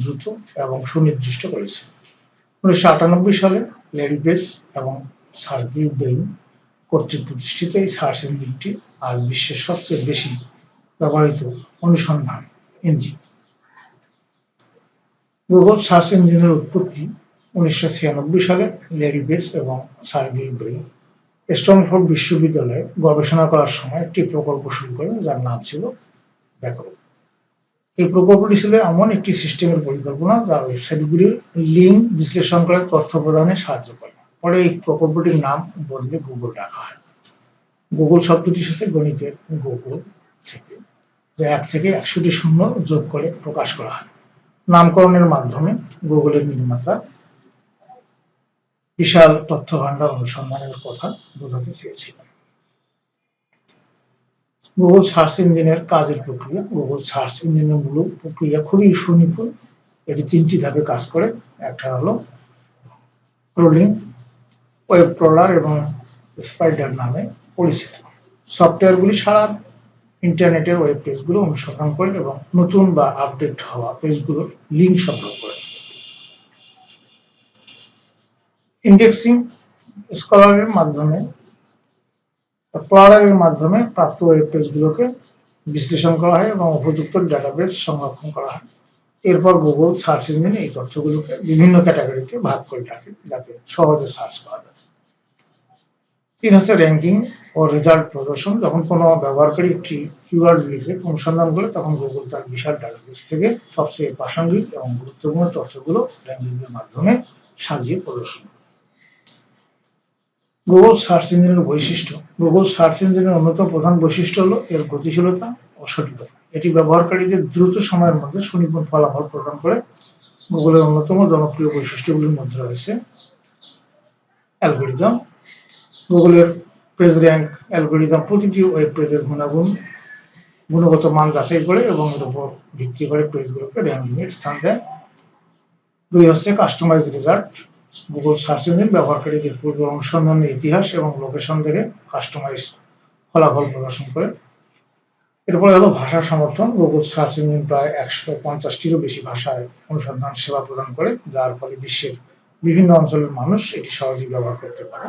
দ্রুত এবং সুনির্দিষ্ট করেছে। উনিশশো আটানব্বই সালে ল্যারি এবং সার্গি ব্রেইন কর্তৃক প্রতিষ্ঠিত এই সার্চ ইঞ্জিনটি আজ বিশ্বের সবচেয়ে বেশি ব্যবহৃত অনুসন্ধান ইঞ্জিন। গুগল সার্চ ইঞ্জিনের উৎপত্তি উনিশশো ছিয়ানব্বই সালে ল্যারি পেজ এবং সার্গি ব্রেইন স্ট্রংফোর্ড বিশ্ববিদ্যালয়ে গবেষণা করার সময় একটি প্রকল্প শুরু করেন, যার নাম ছিল ব্যাকরণ। এই প্রকল্পটি ছিল এমন একটি সিস্টেমের পরিকল্পনা যা ওয়েবসাইটগুলির লিঙ্ক বিশ্লেষণ করে তথ্য প্রদানে সাহায্য করে। পরে এই প্রকল্পটির নাম বদলে গুগল রাখা হয়। গুগল শব্দটি এসেছে গণিতের গুগল থেকে, যা এক থেকে একশোটি শূন্য যোগ করে প্রকাশ করা হয়। নামকরণের মাধ্যমে গুগলের নির্মাতা বিশাল তথ্য ভান্ডার অনুসন্ধানের কথা বোঝাতে চেয়েছিলেন গুগল সার্চ ইঞ্জিনের কাজের প্রক্রিয়া। গুগল সার্চ ইঞ্জিনের মূল প্রক্রিয়া খুবই সুনিপুণ। এটি তিনটি ধাপে কাজ করে। একটা হলো ক্রোলিং ওয়েব ক্রলার এবং স্পাইডার নামে পরিচিত। সফটওয়্যারগুলি সারা ইন্টারনেটের ওয়েব পেজগুলো অনুসন্ধান করে এবং নতুন বা আপডেট হওয়া পেজগুলোর লিঙ্ক সংগ্রহ করে। ইন্ডেক্সিং স্কলারের মাধ্যমে ক্লারারের মাধ্যমে প্রাপ্ত ওয়েব পেজগুলোকে বিশ্লেষণ করা হয় এবং উপযুক্ত ডাটাবেস সংরক্ষণ করা হয়। এরপর গুগল সার্চ ইঞ্জিন এই তথ্যগুলোকে বিভিন্ন ক্যাটাগরিতে ভাগ করে রাখে, যাতে সহজে সার্চ করা যায়। তিন হচ্ছে র্যাঙ্কিং ও রেজাল্ট প্রদর্শন। যখন কোনো ব্যবহারকারী একটি কিওয়ার্ড লিখে অনুসন্ধান করে, তখন গুগল তার বিশাল ডাটাবেস থেকে সবচেয়ে প্রাসঙ্গিক এবং গুরুত্বপূর্ণ তথ্যগুলো র্যাঙ্কিং এর মাধ্যমে সাজিয়ে প্রদর্শন করে। গুগল সার্চ ইঞ্জিনের বৈশিষ্ট্য। গুগল সার্চ ইঞ্জিনের অন্যতম প্রধান বৈশিষ্ট্য হলো এর গতিশীলতা ও সঠিকতা এটি ব্যবহারকারীদের দ্রুত সময়ের মধ্যে সুনিপুণ ফলাফল প্রদান করে। গুগলের অন্যতম জনপ্রিয় বৈশিষ্ট্যগুলির মধ্যে রয়েছে অ্যালগোরিদম। গুগলের পেজ র্যাঙ্ক অ্যালগোরিদম প্রতিটি ওয়েব পেজের গুণাগুণ, গুণগত মান যাচাই করে এবং এর উপর ভিত্তি করে পেজগুলোকে র্যাঙ্কিং এর স্থান দেয়। দুই হচ্ছে customise result Google search engine ব্যবহারকারীদের পূর্ব অনুসন্ধানের ইতিহাস এবং লোকেশন দেখে কাস্টমাইজ ফলাফল প্রদর্শন করে। এরপরে হলো ভাষা সমর্থন। গুগল সার্চ ইঞ্জিন প্রায় একশো পঞ্চাশটিরও বেশি ভাষায় অনুসন্ধান সেবা প্রদান করে, যার ফলে বিশ্বের বিভিন্ন অঞ্চলের মানুষ এটি সহজেই ব্যবহার করতে পারে।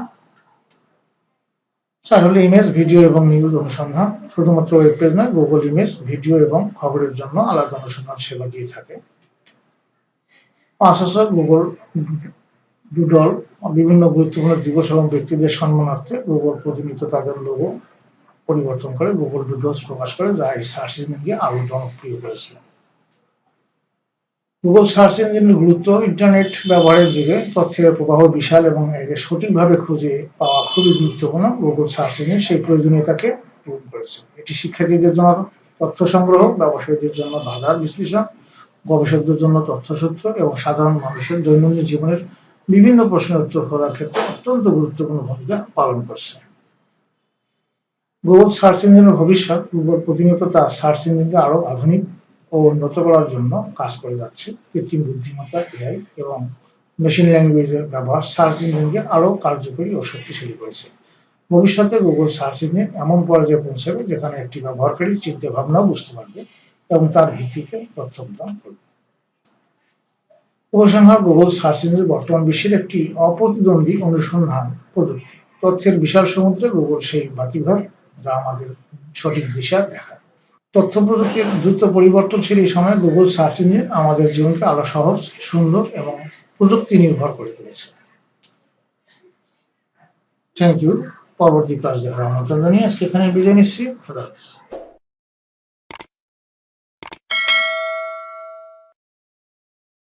চার হলো ইমেজ ভিডিও এবং নিউজ অনুসন্ধান। শুধুমাত্র ওয়েব পেজ নয় গুগল ইমেজ ভিডিও এবং খবরের জন্য আলাদা অনুসন্ধান সেবা দিয়ে থাকে। পাঁচ হচ্ছে গুগল ডুডল বিভিন্ন গুরুত্বপূর্ণ দিবস এবং ব্যক্তিদের সম্মানার্থে গুগল প্রতিনিয়ত তাদের লোগো পরিবর্তন করে গুগল ডুডলস প্রকাশ করে, যা এই সার্চ ইঞ্জিনকে আরও জনপ্রিয় করেছিল গুগল সার্চ ইঞ্জিনের গুরুত্ব ইন্টারনেট ব্যবহারের যুগে তথ্যের প্রবাহ বিশাল এবং একে সঠিকভাবে খুঁজে পাওয়া খুবই গুরুত্বপূর্ণ গুগল সার্চ ইঞ্জিন সেই প্রয়োজনীয়তাকে পূরণ করেছে। এটি শিক্ষার্থীদের জন্য তথ্য সংগ্রহ, ব্যবসায়ীদের জন্য বাধার বিশ্লেষণ, গবেষকদের জন্য তথ্যসূত্র এবং সাধারণ মানুষের দৈনন্দিন জীবনের বিভিন্ন প্রশ্নের উত্তর খোঁজার ক্ষেত্রে অত্যন্ত গুরুত্বপূর্ণ ভূমিকা পালন করছে। গুগল সার্চ ইঞ্জিনের ভবিষ্যৎ গুগল প্রতিনিয়ত তার সার্চ ইঞ্জিনকে আরও আধুনিক ও উন্নত করার জন্য কাজ করে যাচ্ছে। কৃত্রিম বুদ্ধিমত্তা, এআই এবং মেশিন ল্যাঙ্গুয়েজের ব্যবহার সার্চ ইঞ্জিনকে আরও কার্যকরী ও শক্তিশালী করেছে। ভবিষ্যতে গুগল সার্চ ইঞ্জিন এমন পর্যায়ে পৌঁছাবে যেখানে একটি ব্যবহারকারী চিন্তা ভাবনাও বুঝতে পারবে এবং তার ভিত্তিতে তথ্য প্রদান করবে। গুগল সার্চ ইঞ্জিন বর্তমান বিশ্বের একটি অপ্রতিদ্বন্দ্বী অনুসন্ধান প্রযুক্তি। তথ্যের বিশাল সমুদ্রে গুগল সেই বাতিঘর যা আমাদের সঠিক দিশা দেখায়। তথ্য প্রযুক্তির দ্রুত পরিবর্তনশীল এই সময় গুগল সার্চ ইঞ্জিন আমাদের জীবনকে আরও সহজ, সুন্দর এবং প্রযুক্তি নির্ভর করে তুলেছে। থ্যাংক ইউ পরবর্তী ক্লাস দেখার আমন্ত্রণ জানিয়ে আজকে এখানে বিদায় নিচ্ছি।